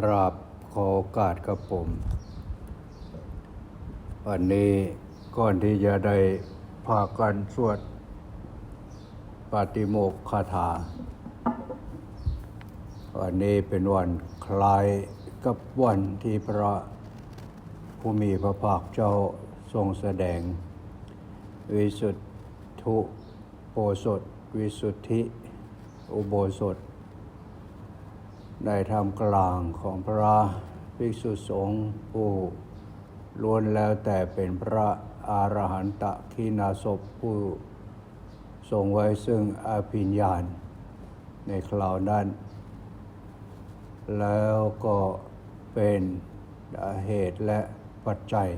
กราบขอโอกาสกับผม วันนี้ก่อนที่จะได้พากันสวดปาติโมกข์คาถา วันนี้เป็นวันคล้ายกับวันที่พระผู้มีพระภาคเจ้าทรงแสดง วิสุทธุโปสถ วิสุทธิ อุโบสถ ในธรรมกลางของพระภิกษุสงฆ์ผู้ล้วนแล้วแต่เป็นพระอรหันตะขีณาสพผู้ทรงไว้ซึ่งอภิญญาณ ในคราวนั้น แล้วก็เป็นเหตุและปัจจัย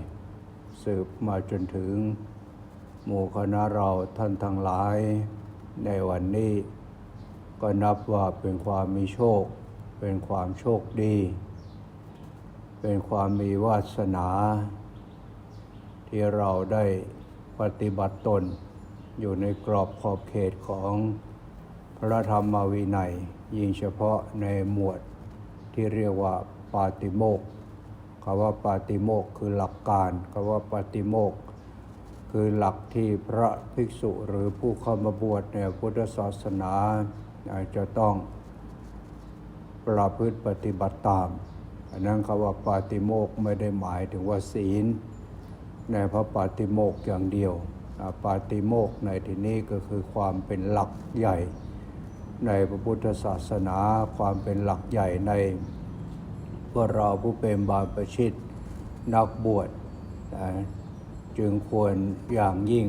สืบมาจนถึง หมู่คณะเราท่านทั้งหลายในวันนี้ ก็นับว่าเป็นความมีโชค เป็นความโชคดี เป็นความมีวาสนา ที่เราได้ปฏิบัติตน อยู่ในกรอบขอบเขตของพระธรรมวินัย ยิ่งเฉพาะในหมวดที่เรียกว่าปาติโมกคำว่าปาติโมกคือหลักการคำว่าปาติโมกคือหลักที่พระภิกษุหรือผู้เข้ามาบวชในพุทธศาสนาจะต้อง ประพฤติปฏิบัติตาม อันนั้นคำว่าปาติโมกไม่ได้หมายถึงว่าศีล ในพระปาติโมกอย่างเดียวปาติโมกในที่นี้ก็คือความเป็นหลักใหญ่ ในพระพุทธศาสนาความเป็นหลักใหญ่ในพวกเราผู้เป็นบาปชิตนักบวชนะจึงควรอย่างยิ่ง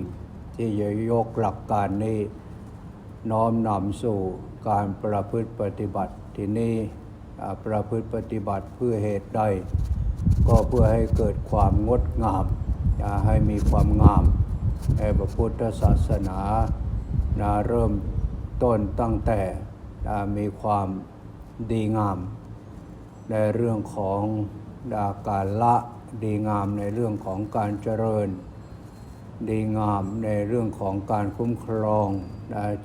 ที่จะยกหลักการนี้น้อมนำสู่การประพฤติปฏิบัติ ที่นี่ประพฤติปฏิบัติเพื่อเหตุใด ก็เพื่อให้เกิดความงดงามอ่าให้มีความงามในพระพุทธศาสนานะเริ่มต้นตั้งแต่มีความดีงาม ในเรื่องของาการละดีงามในเรื่องของการเจริญ ดีงามในเรื่องของการคุ้มครอง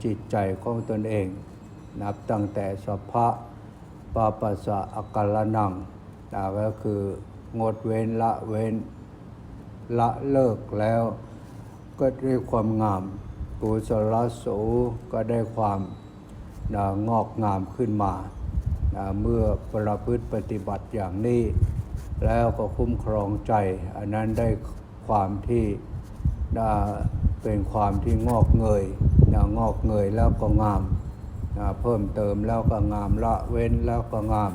จิตใจของตนเอง นับตั้งแต่สัพพะปาปัสสะอากัลละนังนะก็คืองดเว้นละเว้นละเลิกแล้ว ก็ได้ความงามกุศลสูก็ได้ความนะงอกงามขึ้นมานะเมื่อประพฤติปฏิบัติอย่างนี้ แล้วก็คุ้มครองใจ อันนั้นได้ความที่นะเป็นความที่งอกเงยนะงอกเงยแล้วก็งาม เพิ่มเติมแล้วก็งามละเว้นแล้วก็งาม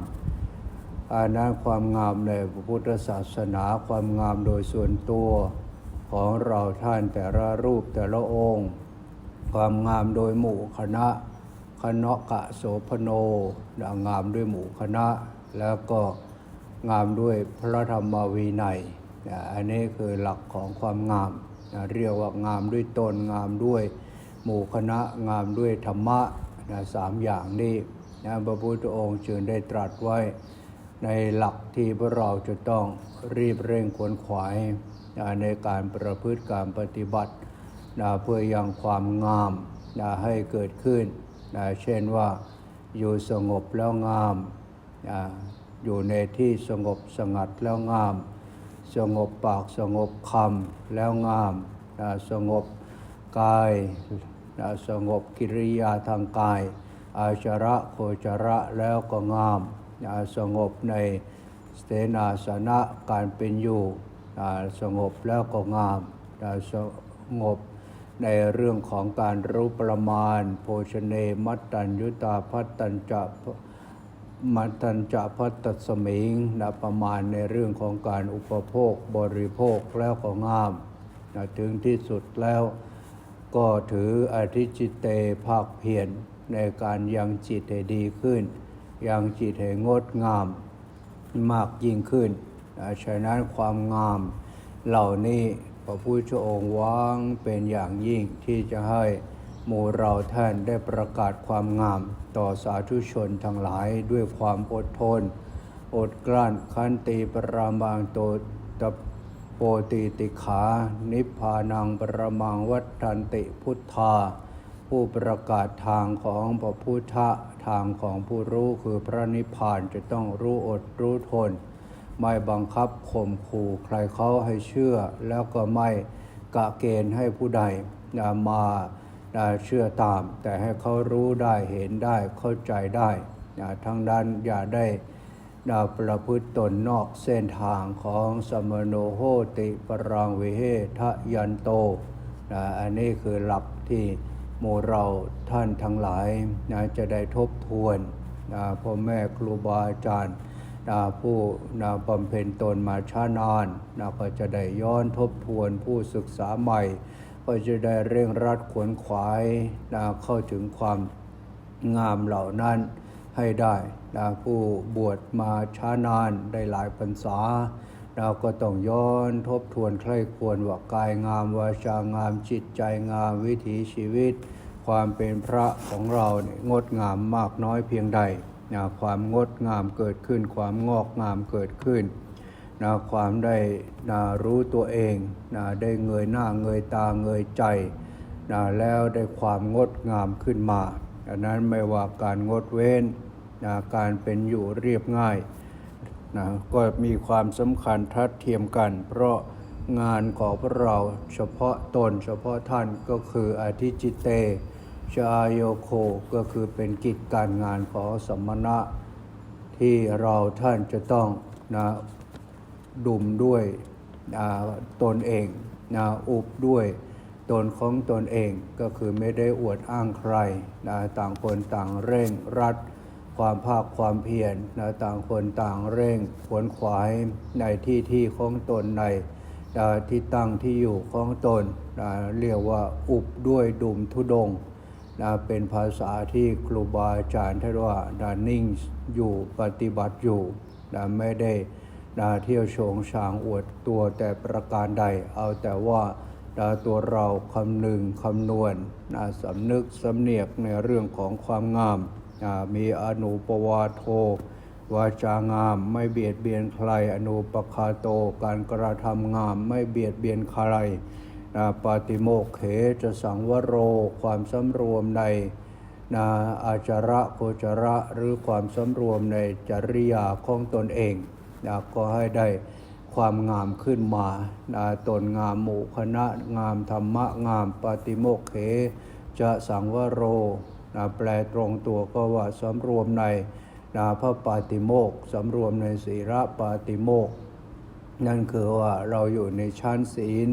อันนั้นความงามในพระพุทธศาสนาความงามโดยส่วนตัวของเราท่านแต่ละรูปแต่ละองค์ ความงามโดยหมู่คณะคณะกะโสพโนนะงามด้วยหมู่คณะ แล้วก็งามด้วยพระธรรมวินัยนะอันนี้คือหลักของความงามนะเรียกว่างามด้วยตนงามด้วยหมู่คณะงามด้วยธรรมะ นะสามอย่างนี้นะพระพุทธองค์จึงได้ตรัสไว้ ในหลักที่พวกเราจะต้องรีบเร่งขวนขวายนะในการประพฤติการปฏิบัตินะเพื่อยังความงามนะให้เกิดขึ้นนะเช่นว่าอยู่สงบแล้วงามนะอยู่ในที่สงบสงัดแล้วงาม สงบปากสงบคำแล้วงามนะสงบกาย สงบกิริยาทางกาย อาชระโคจระแล้วก็งามสงบในสเตนาสนะการเป็นอยู่สงบแล้วก็งามสงบในเรื่องของการรู้ประมาณ โภชเนมัตตัญยุตาพัตตัญจะมัตตัญจะพัตตสมิงนะประมาณในเรื่องของการอุปโภคบริโภคแล้วก็งามนะถึงที่สุดแล้ว ก็ถืออธิจิตเตภาคเพียรในการยังจิตให้ดีขึ้น ยังจิตให้งดงามมากยิ่งขึ้น ฉะนั้นความงามเหล่านี้พระพุทธองค์วางเป็นอย่างยิ่งที่จะให้หมู่เราท่านได้ประกาศความงามต่อสาธุชนทั้งหลายด้วยความอดทน อดกลั้นขันติปรามังโตตะโปติติขา นิพพานังปรมังวัฏันติพุทธา ผู้ประกาศทางของพระพุทธทางของผู้รู้คือพระนิพพานจะต้องรู้อดรู้ทน ไม่บังคับข่มขู่ใครเขาให้เชื่อ แล้วก็ไม่กะเกณฑ์ให้ผู้ใดมาเชื่อตาม แต่ให้เขารู้ได้เห็นได้เข้าใจได้ ทั้งนั้นอย่าได้ ดาประพฤติตนนอกเส้นทางของสมโนโหติปรังวิเฮทะยันโตนะอันนี้คือหลักที่โมเราท่านทั้งหลายนะจะได้ทบทวนนะพ่อแม่ครูบาอาจารย์นะผู้นะบำเพ็ญตนมาช้านานนะก็จะได้ย้อนทบทวนผู้ศึกษาใหม่ ก็จะได้เร่งรัดขวนขวายนะเข้าถึงความงามเหล่านั้นให้ได้ นะผู้บวชมาช้านานได้หลายพรรษาเราก็ต้องย้อนทบทวนใคร่ควรว่ากายงามวาจางามจิตใจงามวิถีชีวิต ความเป็นพระของเราเนี่ยงดงามมากน้อยเพียงใดนะความงดงามเกิดขึ้น ความงอกงามเกิดขึ้นนะความได้นะรู้ตัวเองนะได้เงยหน้าเงยตาเงยใจนะแล้วได้ความงดงามขึ้นมาดังนั้นไม่ว่าการงดเว้น นะการเป็นอยู่เรียบง่ายนะก็มีความสำคัญทัดเทียมกัน เพราะงานของพวกเราเฉพาะตนเฉพาะท่านก็คืออธิจิเตชาโยโคก็คือเป็นกิจการงานของสมณะ ที่เราท่านจะต้องนะดุมด้วยนะตนเองนะอุบด้วยตนของตนเองก็คือไม่ได้อวดอ้างใครนะต่างคนต่างเร่งรัด ความภาคความเพียรนะต่างคนต่างเร่งขวนขวายในที่ที่ของตนในนะที่ตั้งที่อยู่ของตนนะเรียกว่าอุบด้วยดุมทุดงนะเป็นภาษาที่ครูบาอาจารย์ท่านว่านะนิ่งอยู่ปฏิบัติอยู่นะไม่ได้นะเที่ยวโฉงฉางอวดตัวแต่ประการใด เอาแต่ว่านะตัวเราคำนึงคำนวณนะสำนึกสำเนียกในเรื่องของความงาม มีอนุปวาโทวาจางามไม่เบียดเบียนใคร อนุปคาโตการกระทำงามไม่เบียดเบียนใครนะปาติโมกเขจะสังวโรความสำรวมในนาอาจาระโคจระหรือความสำรวมในจริยาของตนเองนะก็ให้ได้ความงามขึ้นมานะตนงามหมู่คณะงามธรรมะงามปาติโมกเขจะสังวโร นะแปลตรงตัวก็ว่าสำรวมในนาพระปาติโมกสำรวมในศีระปาติโมกนั่นคือว่าเราอยู่ในชั้นศีล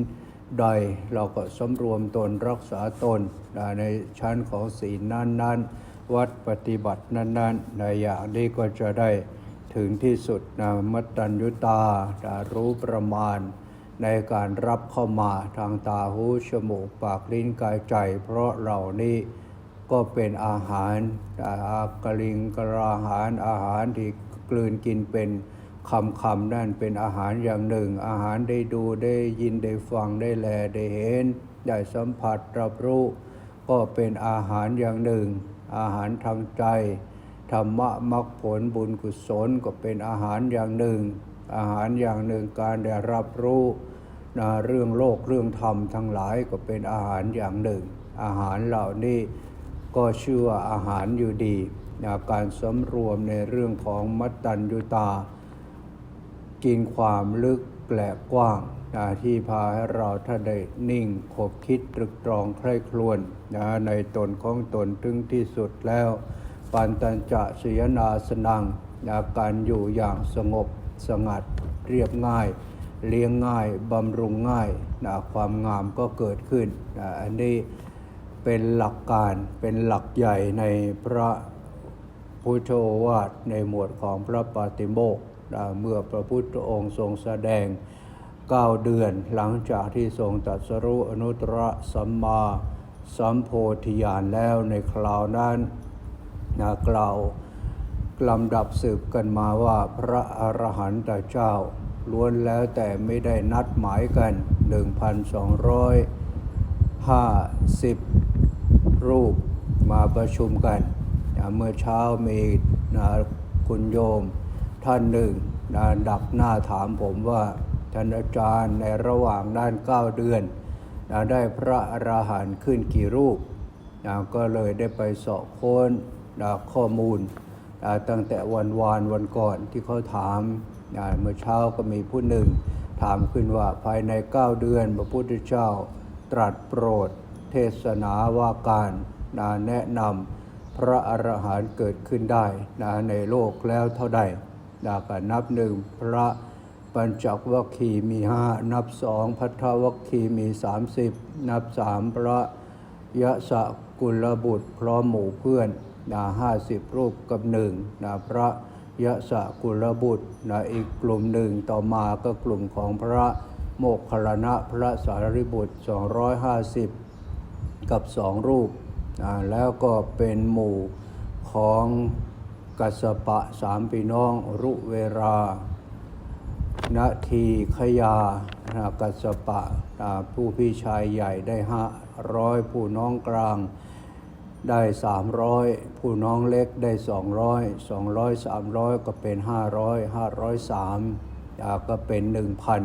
ใดเราก็สำรวมตนรักษาตนนะในชั้นของศีลนั้นๆ วัดปฏิบัตินั้นๆในอย่างนี้ก็จะได้ถึงที่สุดนะมัตตัญญุตานะรู้ประมาณในการรับเข้ามาทางตาหูจมูกปากลิ้นกายใจ เพราะเหล่านี้ ก็เป็นอาหารอากลิงกระอาหารอาหารที่กลืนกินเป็นคำคำนั่นเป็นอาหารอย่างหนึ่ง อาหารได้ดูได้ยินได้ฟังได้แลได้เห็น ได้สัมผัสรับรู้ ก็เป็นอาหารอย่างหนึ่ง อาหารทางใจ ธรรมะมรรคผลบุญกุศลก็เป็นอาหารอย่างหนึ่ง อาหารอย่างหนึ่งการได้รับรู้นะเรื่องโลกเรื่องธรรมทั้งหลายก็เป็นอาหารอย่างหนึ่ง อาหารเหล่านี้ ก็ชื่อว่าอาหารอยู่ดีนะการสำรวมในเรื่องของมัตตัญญุตา กินความลึกแกลกกว้างนะที่พาให้เราถ้าได้นิ่งขบคิดตรึกตรองใคร่ครวญนะในตนของตนถึงที่สุดแล้วปันตัญจะสยนาสนังนะการอยู่อย่างสงบสงัดเรียบง่าย เลี้ยงง่ายบำรุงง่ายนะความงามก็เกิดขึ้นนะอันนี้ เป็นหลักการเป็นหลักใหญ่ในพระพุทธโอวาทในหมวดของพระปาติโมกข์เมื่อพระพุทธองค์ทรงแสดง 9 เดือนหลังจากที่ทรงตรัสรู้อนุตตรสัมมาสัมโพธิญาณแล้วในคราวนั้นนะกล่าวลำดับสืบกันมาว่าพระอรหันตเจ้า ล้วนแล้วแต่ไม่ได้นัดหมายกัน 1,250 รูปมาประชุมกันนะเมื่อเช้ามีนะคุณโยมท่านหนึ่งนะดักหน้าถามผมว่าท่านอาจารย์ในระหว่างด้านเก้าเดือนนะได้พระอรหันต์ขึ้นกี่รูปนะก็เลยได้ไปสาะค้นนะข้อมูลนะตั้งแต่วันวานวันก่อนที่เขาถามนะเมื่อเช้าก็มีผู้หนึ่ง ถามขึ้นว่าภายใน 9 เดือนพระพุทธเจ้าตรัสโปรด เทศนาว่าการนะแนะนำพระอรหันต์เกิดขึ้นได้นะในโลกแล้วเท่าใดนะก็นับหนึ่งพระปัญจวัคคีมีห้านับสองพัทธวัคคีมีสามสิบนับสามพระยะสะกุลบุตรพร้อมหมู่เพื่อนนะห้าสิบรูปกับหนึ่งนะพระยะสะกุลบุตรนะอีกกลุ่มหนึ่งต่อมาก็กลุ่มของพระโมคคัลลนะพระสารีบุตร 250 กับสองรูป แล้วก็เป็นหมู่ของกัสปะสามพี่น้องรุเวรานาทีขยากัสปะผู้พี่ชายใหญ่ได้ห้าร้อยผู้น้องกลางได้สามร้อยผู้น้องเล็กได้สองร้อยสองร้อยสามร้อยก็เป็นห้าร้อยห้าร้อยสามก็เป็นหนึ่งพัน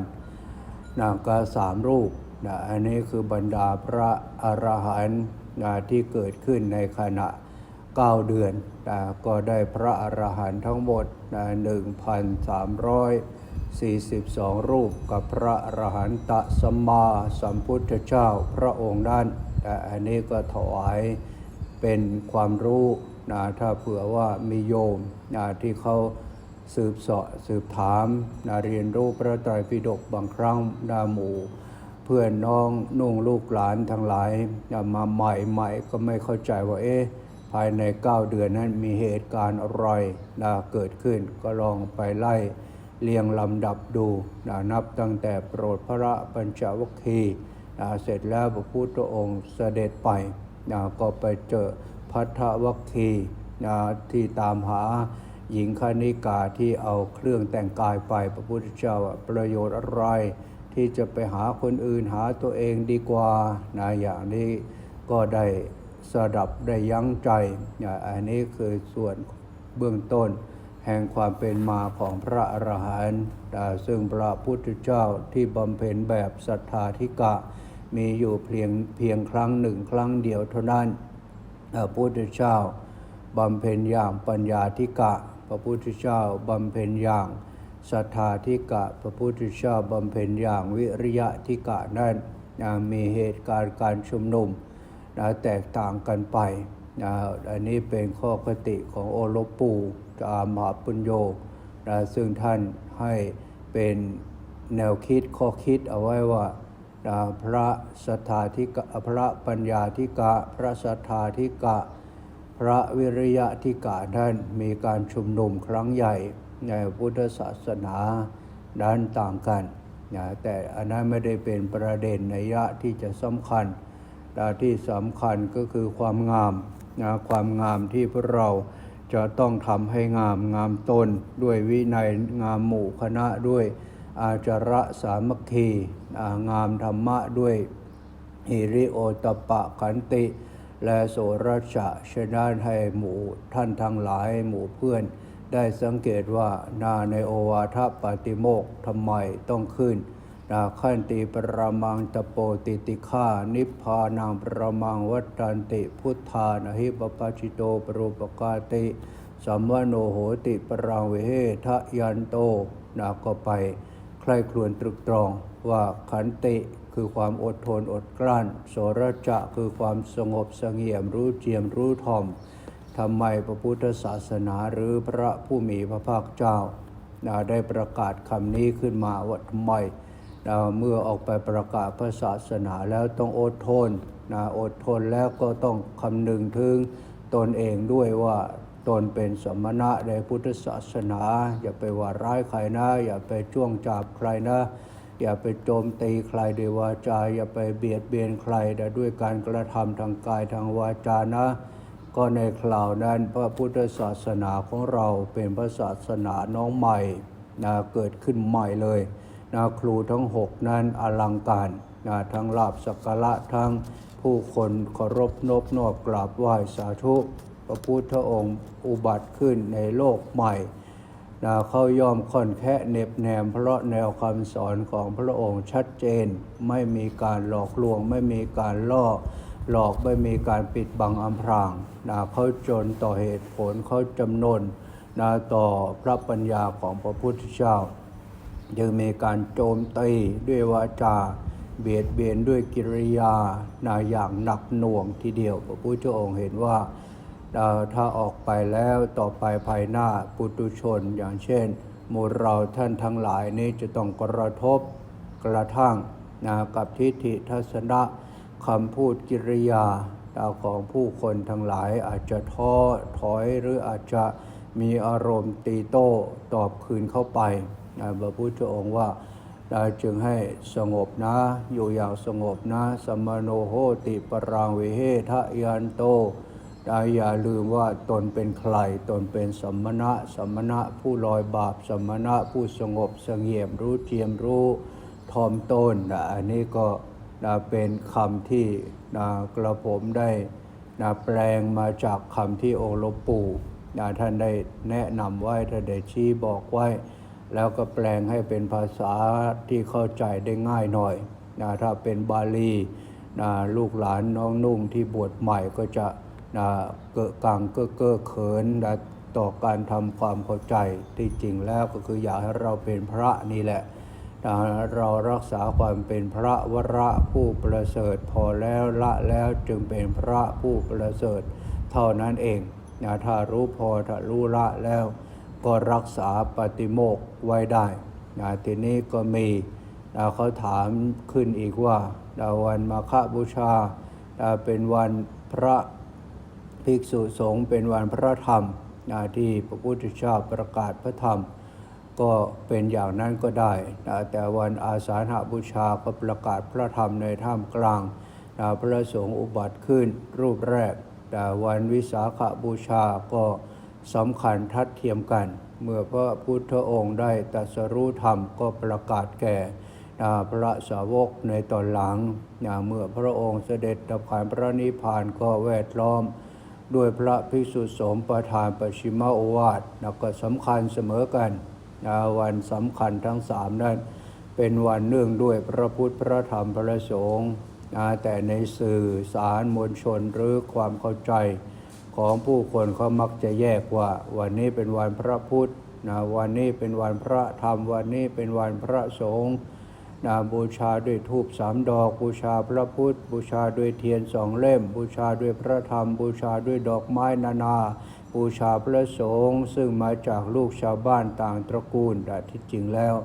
นางกาสามรูป นะอันนี้คือบรรดาพระอรหันต์นะที่เกิดขึ้นในขณะ 9 เดือนนะก็ได้พระอรหันต์ทั้งหมดนะ1,342 รูปกับพระอรหันตสัมมาสัมพุทธเจ้าพระองค์นั้นนะอันนี้ก็ถวายเป็นความรู้นะถ้าเผื่อว่ามีโยมนะที่เขาสืบเสาะสืบถามนาเรียนรู้พระไตรปิฎกบางครั้งนาหมู่ พื่อนน้องนุ่งลูกหลานทั้งหลายนะมาใหม่ใหม่ก็ไม่เข้าใจว่าเอ๊ะภายใน 9 เดือนนั้นมีเหตุการณ์อะไรนะเกิดขึ้นก็ลองไปไล่เรียงลำดับดูนะนับตั้งแต่โปรดพระปัญจวัคคีย์นะเสร็จแล้วพระพุทธองค์เสด็จไปนะก็ไปเจอพัทธวัคคีนะที่ตามหาหญิงคณิกาที่เอาเครื่องแต่งกายไปพระพุทธเจ้าประโยชน์อะไร ที่จะไปหาคนอื่นหาตัวเองดีกว่านะอย่างนี้ก็ได้สดับได้ยั้งใจนะอันนี้คือส่วนเบื้องต้น แห่งความเป็นมาของพระอรหันต์ซึ่งพระพุทธเจ้าที่บำเพ็ญแบบศรัทธาธิกะ มีอยู่เพียงเพียงครั้งหนึ่งครั้งเดียวเท่านั้นพระพุทธเจ้าบำเพ็ญอย่างปัญญาธิกะ พระพุทธเจ้าบำเพ็ญอย่าง ศรัทธาธิกะพระพุทธเจ้าบำเพ็ญอย่างวิริยะธิกะนั้นนะมีเหตุการณ์การชุมนุมนะแตกต่างกันไปนะอันนี้เป็นข้อคติของโอโลปูจามหาปุญโญนะซึ่งท่านให้เป็นแนวคิดข้อคิดเอาไว้ว่านะพระสัทธาธิกะพระปัญญาธิกะ พระสัทธาธิกะ พระวิริยะธิกะท่านมีการชุมนุมครั้งใหญ่ ในพุทธศาสนาด้านต่างกันนะแต่อันนั้นไม่ได้เป็นประเด็นในยะที่จะสำคัญแต่ที่สำคัญก็คือความงามนะความงามที่พวกเราจะต้องทำให้งามงามตนด้วยวินัยงามหมู่คณะด้วยอาจาระสามัคคีงามธรรมะด้วยฮิริโอตปปะขันติ และโสรชะชนะให้หมู่ท่านทั้งหลายหมู่เพื่อน ได้สังเกตว่านาในโอวาทปาติโมกทำไมต้องขึ้น นาขันติปรมังตะโปติติฆานิพพานังปรมังวัฏันติพุทธานหิปปปชิโตปรูปกาติสัมวโนโหติปรังเวเหทะยันโตนาก็ไป ใครครวญตรึกตรองว่าขันติคือความอดทนอดกลั้น โสระจะคือความสงบเสงี่ยมรู้เจียมรู้ทอม ทำไมพระพุทธศาสนาหรือพระผู้มีพระภาคเจ้าได้ประกาศคำนี้ขึ้นมาว่าทำไมเมื่อออกไปประกาศพระศาสนาแล้วต้องอดทนนะอดทนแล้วก็ต้องคำนึงถึงตนเองด้วยว่าตนเป็นสมณะในพุทธศาสนา อย่าไปว่าร้ายใครนะ อย่าไปจ้วงจับใครนะ อย่าไปโจมตีใครด้วยวาจา อย่าไปเบียดเบียนใครแต่ด้วยการกระทำทางกายทางวาจานะ ก็ในคราวนั้นพระพุทธศาสนาของเราเป็นพระศาสนาน้องใหม่นะเกิดขึ้นใหม่เลยนะครูทั้งหกนั้นอลังการนะทั้งลาบสักการะทั้งผู้คนเคารพนบนอบกราบไหว้สาธุ พระพุทธองค์อุบัติขึ้นในโลกใหม่นะเขายอมค่อนแค่เน็บแนมเพราะแนวคำสอนของพระองค์ชัดเจน ไม่มีการหลอกลวงไม่มีการล่อ หลอกไม่มีการปิดบังอำพรางนะเขาจนต่อเหตุผลเขาจำนนนะต่อพระปัญญาของพระพุทธเจ้ายังมีการโจมตีด้วยวาจาเบียดเบียนด้วยกิริยานาอย่างหนักหน่วงทีเดียว พระพุทธองค์เห็นว่าถ้าออกไปแล้วต่อไปภายหน้าปุตุชน อย่างเช่นหมู่เราท่านทั้งหลายนี้จะต้องกระทบกระทั่งนะกับทิฏฐิทัศนะ คำพูดกิริยาของผู้คนทั้งหลายอาจจะท้อถอยหรืออาจจะมีอารมณ์ตีโต้ตอบคืนเข้าไปนะพระพุทธองค์ว่าได้จึงให้สงบนะ อยู่อย่างสงบนะสมโนโหติปรังวิเฮทะยันโตได้อย่าลืมว่าตนเป็นใคร ตนเป็นสมณะ สมณะผู้ลอยบาป สมณะผู้สงบสงี่ยมรู้เทียมรู้ทอมตนนะอันนี้ก็ นะเป็นคำที่นะกระผมได้นะแปลงมาจากคำที่องค์หลวงปู่นะท่านได้แนะนำไว้ท่านได้ชี้บอกไว้ แล้วก็แปลงให้เป็นภาษาที่เข้าใจได้ง่ายหน่อยนะถ้าเป็นบาลีนะลูกหลานน้องนุ่งที่บวชใหม่ก็จะนะเกอะกังเก้อเก้อเขินนะต่อการทำความเข้าใจที่จริงแล้วก็คืออยากให้เราเป็นพระนี่แหละ เรารักษาความเป็นพระวระผู้ประเสริฐ พอแล้วละแล้วจึงเป็นพระผู้ประเสริฐ เท่านั้นเองนะถ้ารู้พอถ้ารู้ละแล้ว ก็รักษาปฏิโมกข์ไว้ได้นะทีนี้ก็มีนะเขาถามขึ้นอีกว่าวันมาฆบูชานะเป็นวันพระภิกษุสงฆ์เป็นวันพระธรรมนะที่พระพุทธเจ้าประกาศพระธรรม ก็เป็นอย่างนั้นก็ได้นะแต่วันอาสาฬหบูชาก็ประกาศพระธรรมในท่ามกลางนะพระสงฆ์อุบัติขึ้นรูปแรกแต่วันวิสาขบูชาก็สำคัญทัดเทียมกัน เมื่อพระพุทธองค์ได้ตรัสรู้ธรรมก็ประกาศแก่พระสาวกในตอนหลัง เมื่อพระองค์เสด็จดับขันพระนิพพานก็แวดล้อม ด้วยพระภิกษุสงฆ์ประธานปชิมาโอวาทนะก็สำคัญเสมอกัน นะวันสำคัญทั้งสามนั้น เป็นวันเนื่องด้วยพระพุทธพระธรรมพระสงฆ์นะแต่ในสื่อสารมวลชนหรือความเข้าใจของผู้คนเขามักจะแยกว่า วันนี้เป็นวันพระพุทธนะวันนี้เป็นวันพระธรรม วันนี้เป็นวันพระสงฆ์นะบูชาด้วยธูปสามดอก บูชาพระพุทธ บูชาด้วยเทียนสองเล่ม บูชาด้วยพระธรรม บูชาด้วยดอกไม้นานา บูชาพระสงฆ์ซึ่งมาจากลูกชาวบ้านต่างตระกูลแต่ที่จริงแล้ว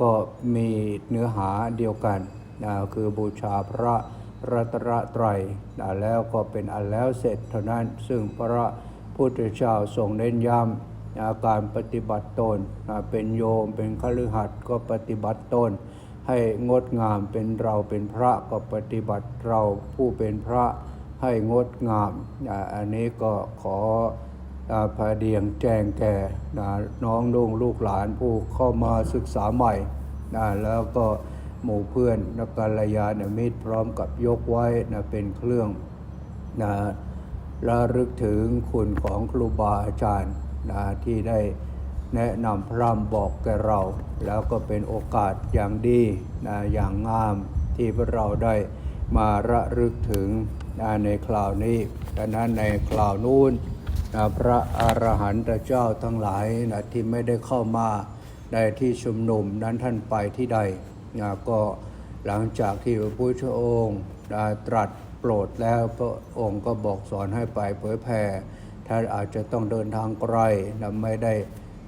ก็มีเนื้อหาเดียวกันนะคือบูชาพระรัตนตรัยนะแล้วก็เป็นอันแล้วเสร็จเท่านั้นซึ่งพระพุทธเจ้าทรงเน้นย้ำนะการปฏิบัติตนนะเป็นโยมเป็นคฤหัสถ์ก็ปฏิบัติตน ให้งดงามเป็นเราเป็นพระก็ปฏิบัติเราผู้เป็นพระให้งดงามนะอันนี้ก็ขอ พาเดียงแจ้งแก่น้องลุงลูกหลานผู้เข้ามาศึกษาใหม่นะแล้วก็หมู่เพื่อนนักการยานมิตรพร้อมกับยกไว้นะเป็นเครื่องนะระลึกถึงคุณของครูบาอาจารย์นะที่ได้แนะนำพร่ำบอกแก่เรา แล้วก็เป็นโอกาสอย่างดีนะอย่างงามที่พวกเราได้มาระลึกถึงนะในคราวนี้ดังนั้นในคราวนู้น นะพระอรหันตเจ้าทั้งหลายนะที่ไม่ได้เข้ามาในที่ชุมนุมนั้นท่านไปที่ใดนะก็หลังจากที่พระพุทธองค์นะตรัสโปรดแล้วพระองค์ก็บอกสอนให้ไปเผยแผ่ท่านอาจจะต้องเดินทางไกลนะไม่ได้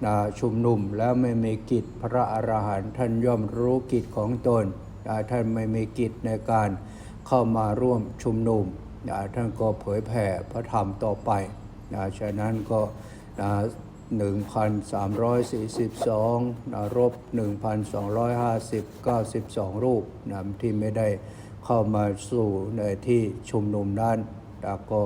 นะชุมนุมแล้วไม่มีกิจพระอรหันต์ท่านย่อมรู้กิจของตนนะท่านไม่มีกิจในการเข้ามาร่วมชุมนุมนะท่านก็เผยแผ่พระธรรมต่อไป นะฉะนั้นก็นะ1,342นะรบ 1,250 92 รูปนะที่ไม่ได้เข้ามาสู่ในที่ชุมนุมนั้นนะก็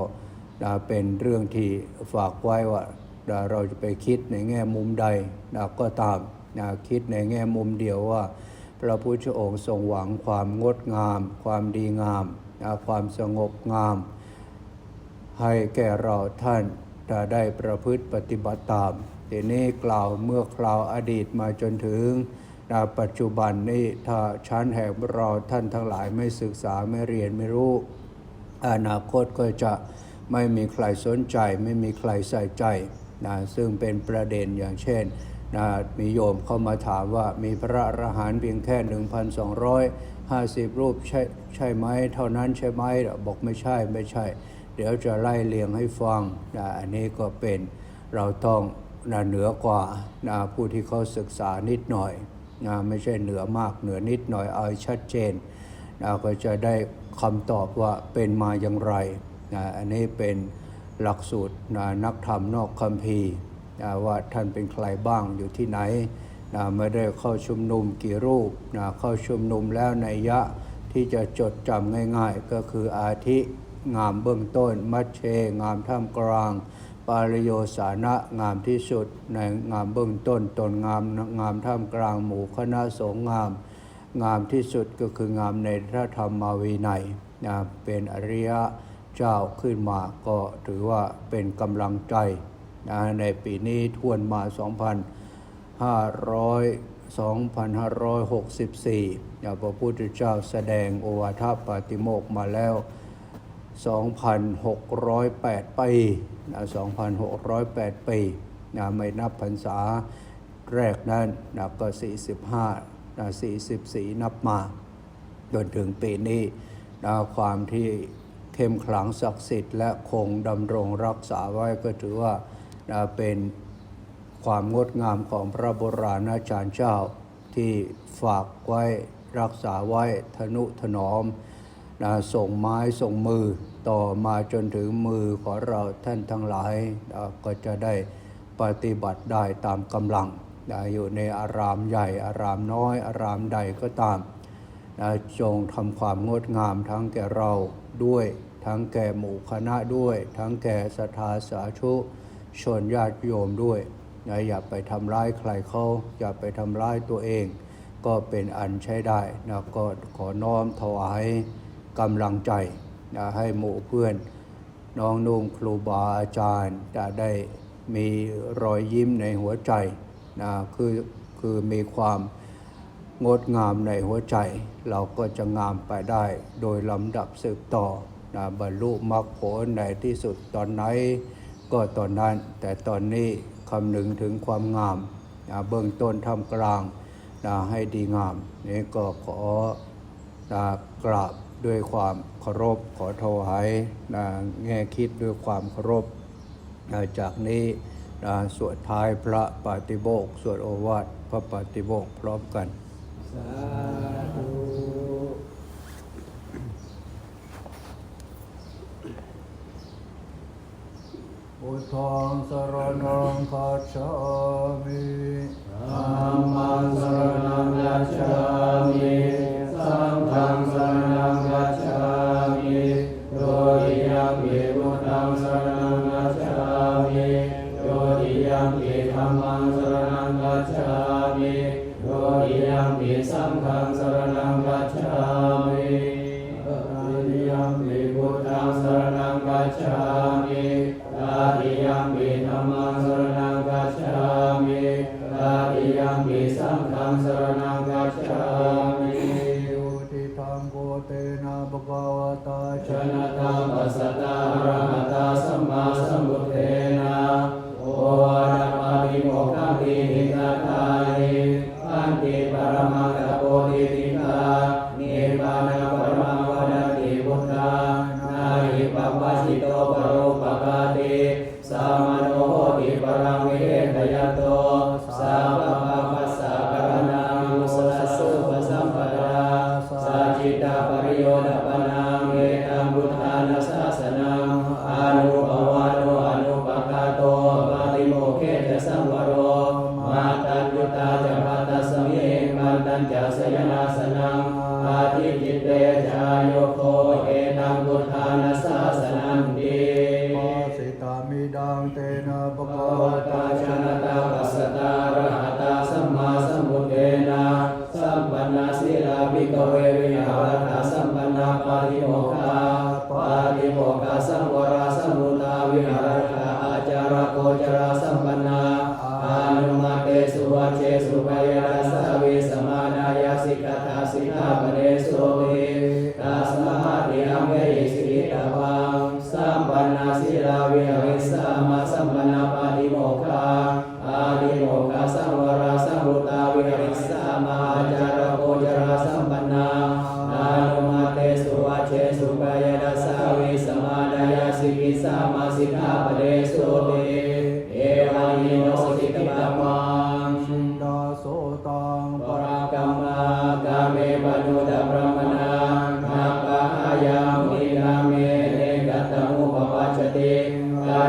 นะเป็นเรื่องที่ฝากไว้ว่านะเราจะไปคิดในแง่มุมใดนะก็ตามนะคิดในแง่มุมเดียวว่า พระพุทธองค์ทรงหวังความงดงาม ความดีงามนะความสงบงาม ให้แก่เราท่านจะได้ประพฤติปฏิบัติตามทีนี้กล่าวเมื่อคราวอดีตมาจนถึงนปัจจุบันนี้ถ้าชั้นแห่งเราท่านทั้งหลายไม่ศึกษาไม่เรียนไม่รู้ อนาคตก็จะไม่มีใครสนใจ ไม่มีใครใส่ใจนะซึ่งเป็นประเด็นอย่างเช่นนะมีโยมเข้ามาถามว่ามีพระอรหันต์เพียงแค่ 1,250 รูปใช่ใช่ไหม เท่านั้นใช่ไหมบอกไม่ใช่ไม่ใช่ เดี๋ยวจะไล่เลียงให้ฟังนะอันนี้ก็เป็นเราต้องนะเหนือกว่านะผู้ที่เขาศึกษานิดหน่อยนะไม่ใช่เหนือมากเหนือนิดหน่อยเอาชัดเจนนะก็จะได้คำตอบว่าเป็นมาอย่างไรนะอันนี้เป็นหลักสูตรนะนักธรรมนอกคัมภีร์นะว่าท่านเป็นใครบ้างอยู่ที่ไหนนะไม่ได้เข้าชุมนุมกี่รูปนะเข้าชุมนุมแล้วในยะที่จะจดจำง่ายๆ ก็คืออาทิ งามเบื้องต้น มัชเช งามท่ามกลาง ปาริโยสานะงามที่สุด ในงามเบื้องต้นตนงามงามท่ามกลางหมู่คณะสงฆ์งาม งามที่สุดก็คืองามในพระธรรมวินัยนะเป็นอริยะเจ้าขึ้นมาก็ถือว่าเป็นกำลังใจนะในปีนี้ทวนมา 2,500 2,564นะพระพุทธเจ้าแสดงโอวาทปาติโมกมาแล้ว 2,608 ปีนะ2,608 ปีนะไม่นับพรรษาแรกนั้นนะก็ 45นะ44 นับมา จนถึงปีนี้นะความที่เข้มขลังศักดิ์สิทธิ์ และคงดำรงรักษาไว้ก็ถือว่านะเป็นความงดงามของพระโบราณอาจารย์เจ้าที่ฝากไว้รักษาไว้ทนุถนอม นะส่งไม้ส่งมือต่อมาจนถึงมือของเราท่านทั้งหลายนะก็จะได้ปฏิบัติได้ตามกำลังนะอยู่ในอารามใหญ่อารามน้อย อารามใดก็ตามนะจงทำความงดงามทั้งแก่เราด้วย ทั้งแก่หมู่คณะด้วย ทั้งแก่ศรัทธาสาธุชนญาติโยมด้วยนะอย่าไปทำร้ายใครเขาอย่าไปทำร้ายตัวเอง ก็เป็นอันใช้ได้นะก็ขอน้อมถวาย กำลังใจนะให้หมู่เพื่อน น้องนุ่งครูบาอาจารย์จะได้มีรอยยิ้มในหัวใจนะคือคือมีความงดงามในหัวใจ เราก็จะงามไปได้ โดยลำดับสืบต่อนะบรรลุมรรคผลในที่สุดตอนไหน ก็ตอนนั้น แต่ตอนนี้คำนึงถึงความงามนะเบื้องต้นทำกลางนะให้ดีงามนี่ก็ขอนะกราบ ด้วยความเคารพขอถวายนะแง่คิดด้วยความเคารพนะจากนี้นะสวดท้ายพระปาติโบกสวดโอวาทพระปาติโบกพร้อมกันสาธุพุทธังสรณังคัจฉามิธัมมังสรณังกัจฉามิสังฆังสรณังา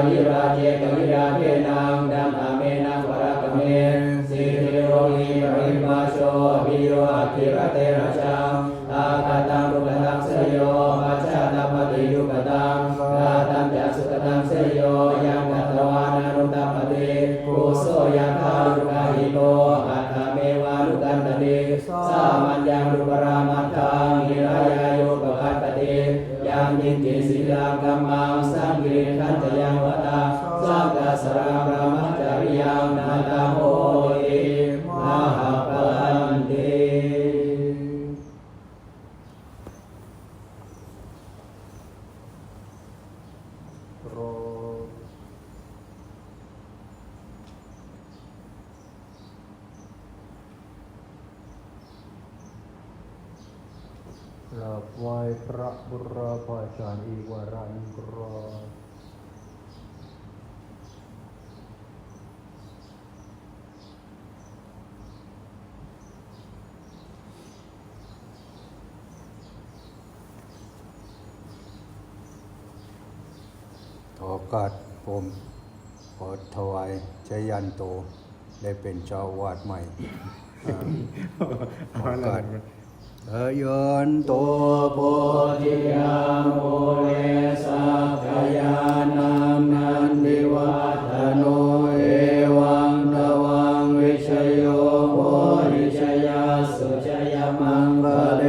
María. กาบไว้พระบุรพาารอีกวาระหนกรอบโกาสผมขอถวายใช้ยันโต ได้เป็นเจ้าวาดใหม่โอกาส พยนโตโพธิยาโมเรสัพยานามนัดิวัฒโนเอวังตวังวิชโยโพธิชยาสุชยมังคะเล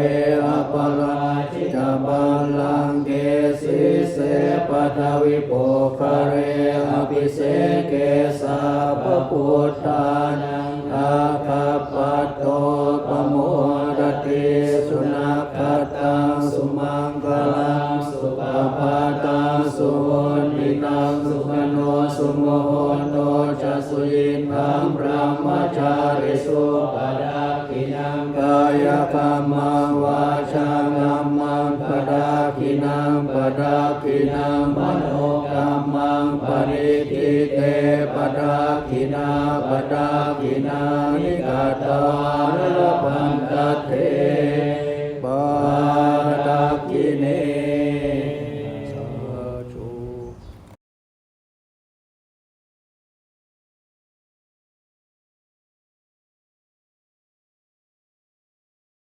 อปราชิตบัลังเกสิเสปทวิโปคเรอภิเสเกสาปพุทธานังอาคา